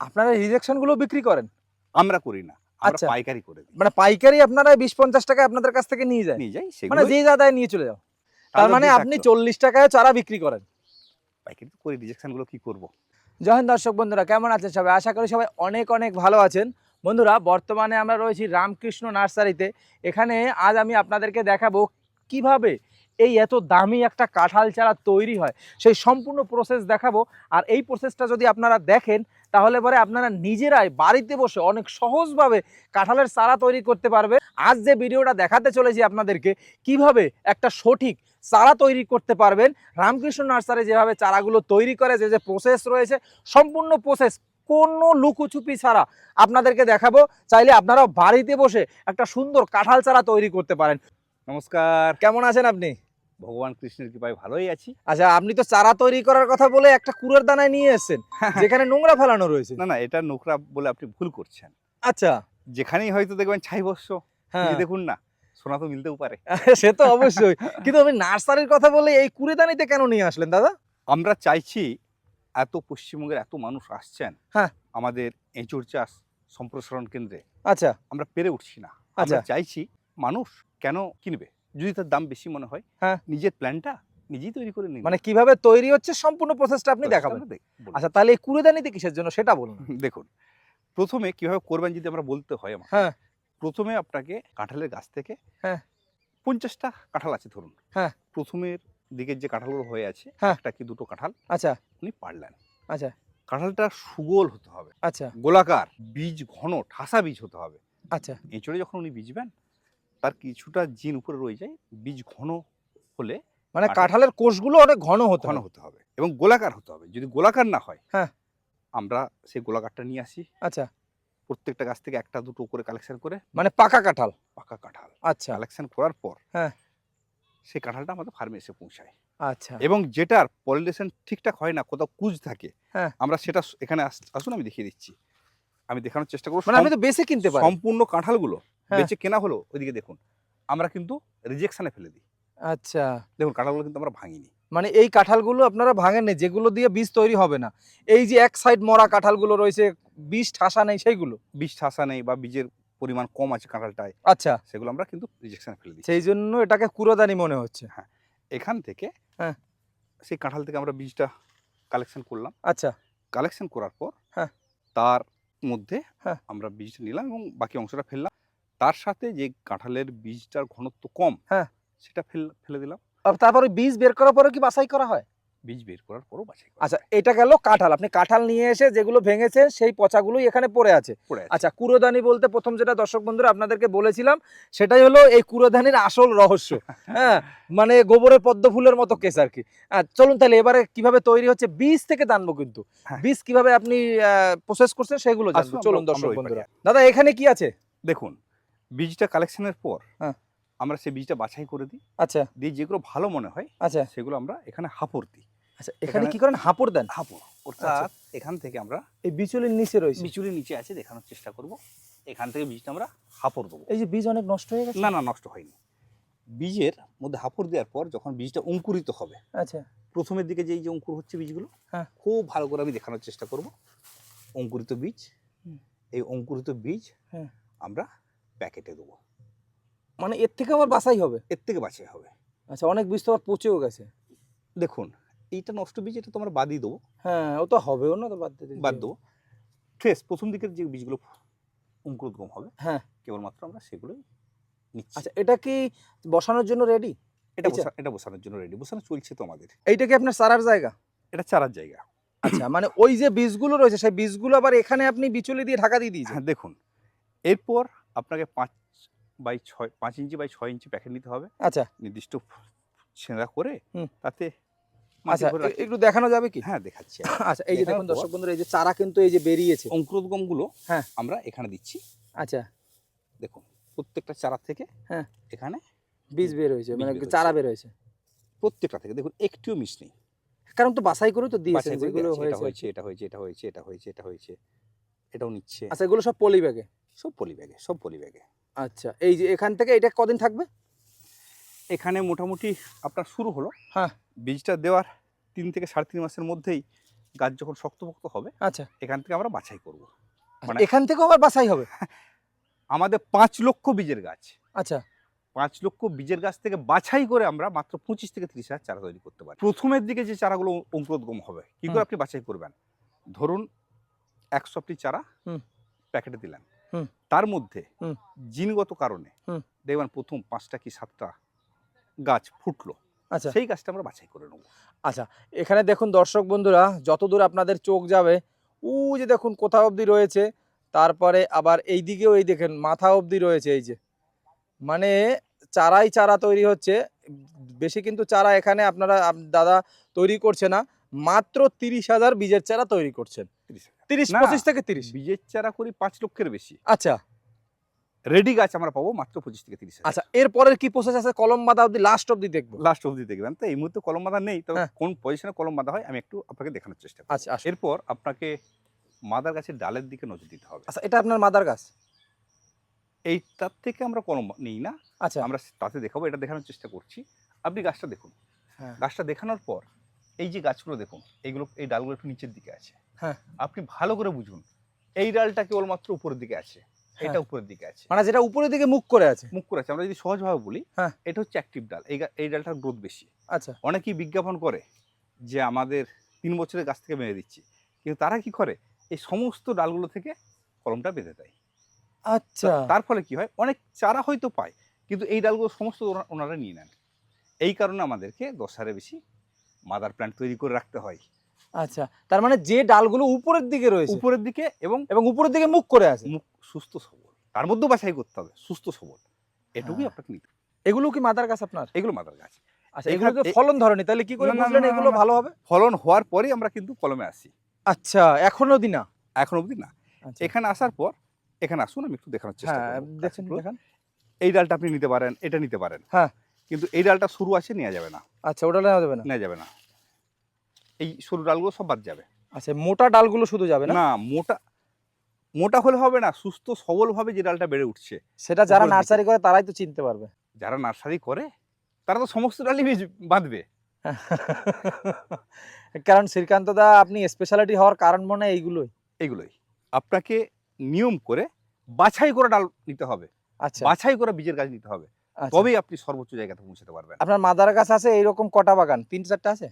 আপনারা রিজেকশনগুলো বিক্রি করেন? আমরা করি না আমরা আচ্ছা। পাইকারি করে দিই। মানে পাইকারি আপনারা বিশ পঞ্চাশ টাকা আপনাদের কাছ থেকে নিয়ে যায়? নিয়ে যাই মানে সেগুলো যে দাদায় নিয়ে চলে যাও। তার মানে আপনি চল্লিশ টাকায় চারা বিক্রি করেন। পাইকারি করি রিজেকশনগুলো কি করব? জয় হিন্দ দর্শক বন্ধুরা কেমন আছেন সবাই? আশা করি সবাই অনেক অনেক ভালো আছেন। বন্ধুরা বর্তমানে আমরা রয়েছি রামকৃষ্ণ নার্সারিতে। এখানে আজ আমি আপনাদেরকে দেখাবো কীভাবে এই এত দামি একটা কাঁঠাল চারা তৈরি হয়। সেই সম্পূর্ণ প্রসেস দেখাবো। আর এই প্রসেসটা যদি আপনারা দেখেন তাহলে পরে আপনারা নিজেরাই বাড়িতে বসে অনেক সহজভাবে কাঁঠালের চারা তৈরি করতে পারবে আজ যে ভিডিওটা দেখাতে চলেছি আপনাদেরকে কীভাবে একটা সঠিক চারা তৈরি করতে পারবেন রামকৃষ্ণ নার্সারি যেভাবে চারাগুলো তৈরি করে যে যে প্রসেস রয়েছে সম্পূর্ণ প্রসেস কোনো লুকোচুপি ছাড়া আপনাদেরকে দেখাবো। চাইলে আপনারাও বাড়িতে বসে একটা সুন্দর কাঁঠাল চারা তৈরি করতে পারেন। নমস্কার। কেমন আছেন আপনি? ভগবান কৃষ্ণের কৃপায় ভালোই আছি। আচ্ছা আপনি তো চারা তৈরি করার কথা বলে একটা কুড়ের দানায় নিয়ে এসেছেন যেখানে নোংরা ফেলানো রয়েছে। না না এটা নোকরা বলে আপনি ভুল করছেন। আচ্ছা। যেখানেই হয়তো দেখবেন ছাই বস্য হ্যাঁ দেখুন না সোনা তো মিলতেও পারে। সে তো অবশ্যই। কিন্তু আমি নার্সারির কথা বলে এই কুড়েদানিতে কেন নিয়ে আসলেন দাদা? আমরা চাইছি এত পশ্চিমবঙ্গের এত মানুষ আসছেন হ্যাঁ। আমাদের এঁচুর চাষ সম্প্রসারণ কেন্দ্রে। আচ্ছা। আমরা পেরে উঠছি না। আমরা আচ্ছা। চাইছি মানুষ কেন কিনবে? যদি তার দাম বেশি মনে হয় হ্যাঁ। নিজের প্ল্যানটা নিজেই তৈরি করে নিন। মানে কীভাবে তৈরি হচ্ছে সম্পূর্ণ প্রসেসটা আপনি দেখাবেন। আচ্ছা তাহলে এই কুড়েদানিতে কিসের জন্য সেটা বলুন। দেখুন প্রথমে কীভাবে করবেন যদি আমরা বলতে হয় আমার হ্যাঁ। প্রথমে আপনাকে কাঁঠালের গাছ থেকে হ্যাঁ। পঞ্চাশটা কাঁঠাল আছে ধরুন। হ্যাঁ। প্রথমের দিকের যে কাঁঠালগুলো হয়ে আছে হ্যাঁ। একটা কি দুটো কাঁঠাল? আচ্ছা। উনি পারলেন আচ্ছা। কাঁঠালটা সুগোল হতে হবে। আচ্ছা। গোলাকার বীজ ঘন ঠাসা বীজ হতে হবে। আচ্ছা। এঁচড়ে যখন উনি বীজবেন তার কিছুটা জিন উপরে রয়ে যায় বীজ ঘন হলে মানে কাঁঠালের কোষগুলো অনেক ঘন হতে ঘন হতে হবে এবং গোলাকার হতে হবে। যদি গোলাকার না হয় হ্যাঁ। আমরা সেই গোলাকারটা নিয়ে আসি। আচ্ছা। প্রত্যেকটা গাছ থেকে একটা দুটো করে কালেকশন করে মানে পাকা কাঁঠাল? পাকা কাঁঠাল। আচ্ছা। কালেকশন করার পর হ্যাঁ। সেই কাঁঠালটা আমাদের ফার্মে এসে পৌঁছায়। আচ্ছা। এবং যেটার পলিনেশন ঠিকঠাক হয় না কোথাও কুজ থাকে হ্যাঁ। আমরা সেটা এখানে আস- আসুন আমি দেখিয়ে দিচ্ছি। আমি দেখানোর চেষ্টা করব মানে আপনি তো বেশি কিনতে পারেন সম্পূর্ণ কাঁঠালগুলো। বেচে কেনা হলো ওইদিকে দেখুন। আমরা কিন্তু রিজেকশনে ফেলে দিই। আচ্ছা। দেখুন কাঁঠালগুলো কিন্তু আমরা ভাঙিনি। মানে এই কাঁঠালগুলো আপনারা ভাঙেননি যেগুলো দিয়ে বীজ তৈরি হবে না। এই যে এক সাইড মরা কাঁঠালগুলো রয়েছে বীজ ঠাসা নেই সেইগুলো? বীজ ঠাসা নেই বা বীজের পরিমাণ কম আছে কাঁঠালটায় আচ্ছা। সেগুলো আমরা কিন্তু রিজেকশনে ফেলে দিই সেই জন্য এটাকে কুড়োদানি মনে হচ্ছে। হ্যাঁ। এখান থেকে হ্যাঁ। সেই কাঁঠাল থেকে আমরা বীজটা কালেকশন করলাম। আচ্ছা। কালেকশন করার পর হ্যাঁ। তার মধ্যে হ্যাঁ। আমরা বীজটা নিলাম এবং বাকি অংশটা ফেললাম। তার সাথে যে কাঁঠালের বীজটার ঘনত্ব কম হ্যাঁ। সেটা ফেল ফেলে দিলাম। তারপরে বীজ বের করার পরে কি বাছাই করা হয়? বীজ বের করার পরও বাছাই আচ্ছা এটা গেল কাঁঠাল। আপনি কাঁঠাল নিয়ে এসে যেগুলো ভেঙেছেন সেই পচাগুলোই এখানে পড়ে আছে। আচ্ছা কুড়োদানি বলতে প্রথম যেটা দর্শক বন্ধুরা আপনাদেরকে বলেছিলাম সেটাই হলো এই কুড়োদানির আসল রহস্য। হ্যাঁ মানে গোবরের পদ্ম ফুলের মতো কেস আর কি। চলুন তাহলে এবারে কীভাবে তৈরি হচ্ছে বীজ থেকে দানবো কিন্তু। হ্যাঁ। বীজ কীভাবে আপনি প্রসেস করছেন সেগুলো জানব। চলুন দর্শক বন্ধুরা। দাদা এখানে কি আছে? দেখুন বীজটা কালেকশনের পর হ্যাঁ। আমরা সেই বীজটা বাছাই করে দিই। আচ্ছা। দিয়ে যেগুলো ভালো মনে হয় আচ্ছা। সেগুলো আমরা এখানে হাপড় দিই। আচ্ছা এখানে কি করেন? হাঁপড় দেন? হাপড়। আচ্ছা। অর্থাৎ এখান থেকে আমরা এই বিচুলির নিচে রয়েছে? বিচুলি নিচে আছে দেখানোর চেষ্টা করব। এখান থেকে বীজটা আমরা হাপড় দেবো। এই যে বীজ অনেক নষ্ট হয়ে গেছে? না না নষ্ট হয়নি। বীজের মধ্যে হাপড় দেওয়ার পর যখন বীজটা অঙ্কুরিত হবে আচ্ছা। প্রথমের দিকে যেই যে অঙ্কুর হচ্ছে বীজগুলো হ্যাঁ। খুব ভালো করে আমি দেখানোর চেষ্টা করব। অঙ্কুরিত বীজ এই অঙ্কুরিত বীজ হ্যাঁ। আমরা প্যাকেটে দেবো। মানে এর থেকে আবার বাছাই হবে? এর থেকে বাঁচিয়ে হবে। আচ্ছা অনেক বীজ তো আবার পচেও গেছে। দেখুন এইটা নষ্ট বীজ এটা তো আমরা বাদই দেবো। হ্যাঁ ও তো হবেও না তো বাদ বাদ দেবো। ফ্রেশ প্রথম দিকের যে বীজগুলো অঙ্কুরোদ্গম হবে হ্যাঁ। কেবলমাত্র আমরা সেগুলোই নিচ্ছি। আচ্ছা এটা কি বসানোর জন্য রেডি এটা এটা বসানোর জন্য রেডি বসানো চলছে তো আমাদের। এইটা কি আপনার চারার জায়গা? এটা চারার জায়গা। আচ্ছা মানে ওই যে বীজগুলো রয়েছে সেই বীজগুলো আবার এখানে আপনি বিচুলি দিয়ে ঢাকা দিয়ে দিয়েছেন? হ্যাঁ দেখুন এরপর আপনাকে পাঁচ বাই ছয় পাঁচ ইঞ্চি বাই ছয় ইঞ্চি প্যাকেট নিতে হবে। আচ্ছা। নির্দিষ্ট ছেঁড়া করে হুম। তাতে আচ্ছা। একটু দেখানো যাবে কি? হ্যাঁ দেখাচ্ছি আচ্ছা এই যে দেখুন দর্শক বন্ধুরা এই যে চারা কিন্তু এই যে বেরিয়েছে। অঙ্কুরোদ্গমগুলো হ্যাঁ। আমরা এখানে দিচ্ছি। আচ্ছা। দেখুন প্রত্যেকটা চারা থেকে হ্যাঁ। এখানে বীজ বের হয়েছে মানে চারা বের হয়েছে। প্রত্যেকটা থেকে দেখুন একটিও মিস নেই। কারণ তো বাছাই করে তো বাছাই যেগুলো দেওয়া এটা হয়েছে হয়েছে এটা হয়েছে এটা হয়েছে এটা হয়েছে এটা হয়েছে এটাও নিচ্ছে। আচ্ছা এগুলো সব পলি ব্যাগে? সব পলি ব্যাগে সব পলি ব্যাগে। আচ্ছা এই যে এখান থেকে এটা কদিন থাকবে? এখানে মোটামুটি আপনার শুরু হলো। হ্যাঁ। বীজটা দেওয়ার তিন থেকে সাড়ে তিন মাসের মধ্যেই গাছ যখন শক্তপোক্ত হবে আচ্ছা। এখান থেকে আমরা বাছাই করব। আচ্ছা, মানে- এখান থেকেও আবার বাছাই হবে? আমাদের পাঁচ লক্ষ বীজের গাছ। আচ্ছা। পাঁচ লক্ষ বীজের গাছ থেকে বাছাই করে আমরা মাত্র পঁচিশ থেকে ত্রিশ হাজার চারা তৈরি করতে পারি। প্রথমের দিকে যে চারাগুলো অঙ্কুরোদ্গম হবে কি করে আপনি বাছাই করবেন? ধরুন একশো আপনি চারা হুম। প্যাকেটে দিলেন। তার মধ্যে জিনগত কারণে হুম। দেখবেন প্রথম পাঁচটা কি সাতটা গাছ ফুটলো আচ্ছা। সেই গাছটা আমরা বাছাই করে নেব। এখানে দেখুন দর্শক বন্ধুরা যতদূর আপনাদের চোখ যাবে উ যে দেখুন কোথাও অবধি রয়েছে তারপরে আবার এই দিকেও এই দেখেন মাথা অবধি রয়েছে এই যে। মানে চারাই চারা তৈরি হচ্ছে বেশি কিন্তু চারা এখানে আপনারা দাদা তৈরি করছে না মাত্র তিরিশ হাজার বীজের চারা তৈরি করছেন। তিরিশ। পঁচিশ থেকে তিরিশ। বীজের চারা করি পাঁচ লক্ষের বেশি। আচ্ছা। রেডি গাছ আমরা পাবো মাত্র পঁচিশ থেকে তিরিশ আচ্ছা এরপরের কি প্রসেস আছে? কলম বাঁধা অবধি লাস্ট অবধি দেখব। লাস্ট অবধি দেখবেন। তো এই মুহূর্তে কলম বাঁধা নেই তবে হ্যাঁ। কোন পজিশনে কলম বাঁধা হয় আমি একটু আপনাকে দেখানোর চেষ্টা আচ্ছা। এরপর আপনাকে মাদার গাছের ডালের দিকে নজর দিতে হবে। আচ্ছা এটা আপনার মাদার গাছ? এই তার থেকে আমরা কলম নিই না। আচ্ছা। আমরা তাতে দেখাবো এটা দেখানোর চেষ্টা করছি। আপনি গাছটা দেখুন। হ্যাঁ। গাছটা দেখানোর পর এই যে গাছগুলো দেখুন এইগুলো এই ডালগুলো একটু নিচের দিকে আছে। হ্যাঁ। আপনি ভালো করে বুঝুন এই ডালটা কেবলমাত্র উপরের দিকে আছে এটা হ্যাঁ। উপরের দিকে আছে। মানে যেটা উপরের দিকে মুখ করে আছে। মুখ করে আছে আমরা যদি সহজভাবে বলি হ্যাঁ। এটা হচ্ছে অ্যাক্টিভ ডাল এই এই ডালটার গ্রোথ বেশি। আচ্ছা। অনেকেই বিজ্ঞাপন করে যে আমাদের তিন বছরের গাছ থেকে মেরে দিচ্ছি কিন্তু তারা কি করে? এই সমস্ত ডালগুলো থেকে কলমটা বেঁধে দেয়। আচ্ছা। তার ফলে কি হয়? অনেক চারা হয়তো পায় কিন্তু এই ডালগুলো সমস্ত ওনারা নিয়ে নেন। এই কারণে আমাদেরকে দশ হারে বেশি মাদার প্ল্যান্ট তৈরি করে রাখতে হয়। আচ্ছা তার মানে যে ডালগুলো উপরের দিকে রয়েছে উপরের দিকে এবং এবং উপরের দিকে মুখ করে আছে। মুখ সুস্থ সবল। তার মধ্যেও বাছাই করতে হবে সুস্থ সবল। এটুকুই। আপনাকে নিতে এগুলো কি মাদার গাছ আপনার? এগুলো মাদার গাছ। আচ্ছা এগুলো তো ফলন ধরেনি তাহলে কি করে বুঝলেন এগুলো ভালো হবে? ফলন হওয়ার পরেই আমরা কিন্তু কলমে আসি। আচ্ছা এখনও দিন না? এখন অবধি না। আচ্ছা। এখানে আসার পর এখানে আসুন আমি একটু দেখানোর চেষ্টা হ্যাঁ করব। দেখছেন এই ডালটা আপনি নিতে পারেন এটা নিতে পারেন। হ্যাঁ। কিন্তু এই ডালটা শুরু আছে নেওয়া যাবে না। আচ্ছা ওটা নেওয়া যাবে না? নেওয়া যাবে না। এই সরু ডালগুলো সব বাদ যাবে। আচ্ছা মোটা ডালগুলো শুধু যাবে না? না মোটা মোটা হলে হবে না সুস্থ সবলভাবে যে ডালটা বেড়ে উঠছে। সেটা যারা নার্সারি করে তারাই তো চিনতে পারবে। যারা নার্সারি করে তারা তো সমস্ত ডালই বীজ বাঁধবে। কারণ শ্রীকান্ত দা আপনি স্পেশালিটি হওয়ার কারণ মনে হয় এইগুলোই। এগুলোই আপনাকে নিয়ম করে বাছাই করে ডাল নিতে হবে। আচ্ছা। বাছাই করে বীজের গাছ নিতে হবে। তবেই আপনি সর্বোচ্চ জায়গাতে পৌঁছাতে পারবেন। আপনার মাদার গাছ আছে এইরকম কটা বাগান? তিন চারটা আছে?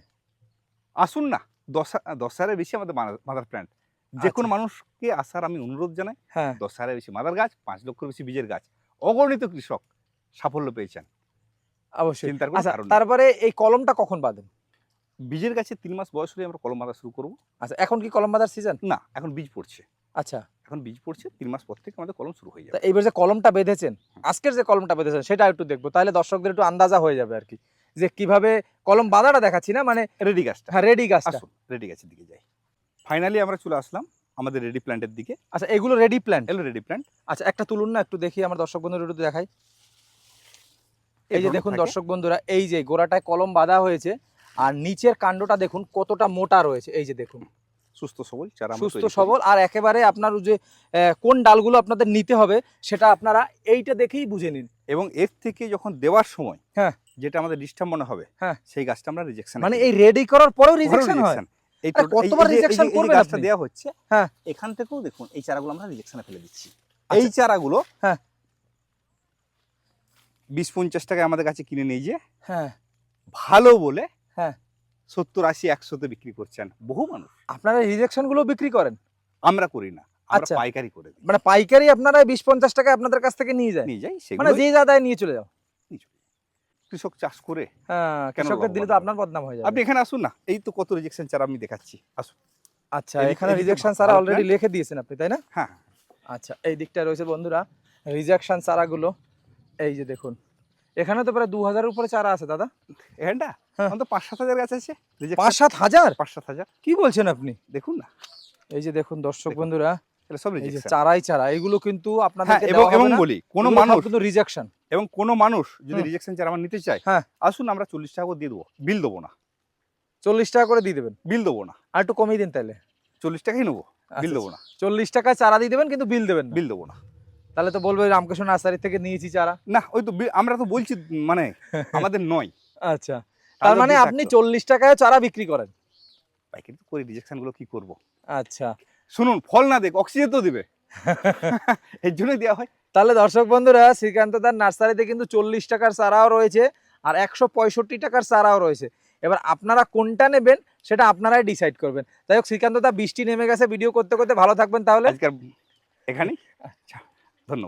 আসুন না। দশ দশ হাজারের বেশি আমাদের মাদার প্ল্যান্ট। যে কোনো আচ্ছা। মানুষকে আসার আমি অনুরোধ জানাই হ্যাঁ। দশ হাজারের বেশি মাদার গাছ পাঁচ লক্ষের বেশি বীজের গাছ। অগণিত কৃষক সাফল্য পেয়েছেন। অবশ্যই। আচ্ছা। তারপরে এই কলমটা কখন বাঁধেন? বীজের গাছে তিন মাস বয়স হলে আমরা কলম বাঁধা শুরু করব। আচ্ছা এখন কি কলম বাঁধার সিজন না এখন বীজ পড়ছে। আচ্ছা। এখন বীজ পড়ছে তিন মাস পর থেকে আমাদের কলম শুরু হয়ে যাবে। এইবার যে কলমটা বেঁধেছেন আজকের যে কলমটা বেঁধেছেন সেটা একটু দেখব। তাহলে দর্শকদের একটু আন্দাজা হয়ে যাবে আর কি। যে কীভাবে কলম বাঁধাটা দেখাচ্ছি না মানে রেডি গাছটা হ্যাঁ রেডি গাছটা রেডি গাছের দিকে যাই। ফাইনালি আমরা চলে আসলাম আমাদের রেডি প্ল্যান্টের দিকে। আচ্ছা এগুলো রেডি প্ল্যান্ট এলো রেডি প্ল্যান্ট আচ্ছা একটা তুলুন না একটু দেখি আমার দর্শক বন্ধুরা একটু দেখাই। এই যে দেখুন দর্শক বন্ধুরা এই যে গোড়াটায় কলম বাঁধা হয়েছে আর নিচের কাণ্ডটা দেখুন কতটা মোটা রয়েছে। এই যে দেখুন। সুস্থ সবল চারা সুস্থ সবল আর একেবারে আপনার যে কোন ডালগুলো আপনাদের নিতে হবে সেটা আপনারা এইটা দেখেই বুঝে নিন এবং এর থেকে যখন দেওয়ার সময় হ্যাঁ। যেটা আমাদের ডিস্টার্ব মনে হবে হ্যাঁ। সেই গাছটা আমরা রিজেকশন মানে এই রেডি করার পরেও রিজেকশন হয় এই কতবার যে করবেন গাছটা? দেওয়া হচ্ছে হ্যাঁ। এখান থেকেও দেখুন এই চারাগুলো আমরা রিজেকশনে ফেলে দিচ্ছি আচ্ছা। এই চারাগুলো হ্যাঁ। বিশ পঞ্চাশ টাকায় আমাদের কাছে কিনে নিয়ে যে হ্যাঁ ভালো বলে হ্যাঁ। সত্তর আশি একশোতে বিক্রি করছেন। বহু মানুষ। আপনারা রিজেকশনগুলো বিক্রি করেন? আমরা করি না। আচ্ছা। পাইকারি করে দিই। মানে পাইকারি আপনারা বিশ পঞ্চাশ টাকা আপনাদের কাছ থেকে নিয়ে যায়? নিয়ে যাই মানে যে যা দেয় নিয়ে চলে যাও। কৃষক চাষ করে হ্যাঁ কৃষকদের দিলে তো আপনার বদনাম হয়ে যাবে। আপনি এখানে আসুন না। এই তো কত রিজেকশন চারা আমি দেখাচ্ছি। আসুন। আচ্ছা এখানে রিজেকশন সারা। অলরেডি লিখে দিয়েছেন আপনি তাই না? হ্যাঁ। আচ্ছা এই দিকটা রয়েছে বন্ধুরা। রিজেকশন চারাগুলো এই যে দেখুন। এখানে তো প্রায় দু হাজারের উপরে চারা আছে দাদা। এখানটা? হ্যাঁ। অন্তত পাঁচ সাত হাজার গাছ আছে। পাঁচ সাত হাজার? পাঁচ সাত হাজার। কি বলছেন আপনি? দেখুন না। এই যে দেখুন দর্শক বন্ধুরা সব চারাই চারা এগুলো কিন্তু হ্যাঁ এবং এবং বলি কোনো মানুষ কিন্তু রিজেকশন এবং কোনো মানুষ যদি রিজেকশন চারা আমার নিতে চায় হ্যাঁ। আসুন আমরা চল্লিশ টাকা করে দিয়ে দেবো। বিল দেবো না। চল্লিশ টাকা করে দিয়ে দেবেন। বিল দেবো না। আর একটু কমিয়ে দিন তাহলে। চল্লিশ টাকাই নেব। বিল দেবো না। চল্লিশ টাকায় চারা দিয়ে দেবেন কিন্তু বিল দেবেন বিল দেবো না। তাহলে তো বলবে রামকৃষ্ণ নার্সারি থেকে নিয়েছি চারা। না ওই তো আমরা তো বলছি মানে আমাদের নয়। আচ্ছা। তার মানে আপনি চল্লিশ টাকায় চারা বিক্রি করেন। পাইকারি তো করে রিজেকশনগুলো কি করব? আচ্ছা। শুনুন ফল না দেখ অক্সিজেন তো দিবে। এর জন্যই দেওয়া হয়। তাহলে দর্শক বন্ধুরা শ্রীকান্ত দার নার্সারিতে কিন্তু চল্লিশ টাকার চারাও রয়েছে আর একশো পঁয়ষট্টি টাকার চারাও রয়েছে। এবার আপনারা কোনটা নেবেন সেটা আপনারাই ডিসাইড করবেন। যাই হোক শ্রীকান্ত দা বৃষ্টি নেমে গেছে ভিডিও করতে করতে ভালো থাকবেন তাহলে। এখানেই? আচ্ছা। धन्यवाद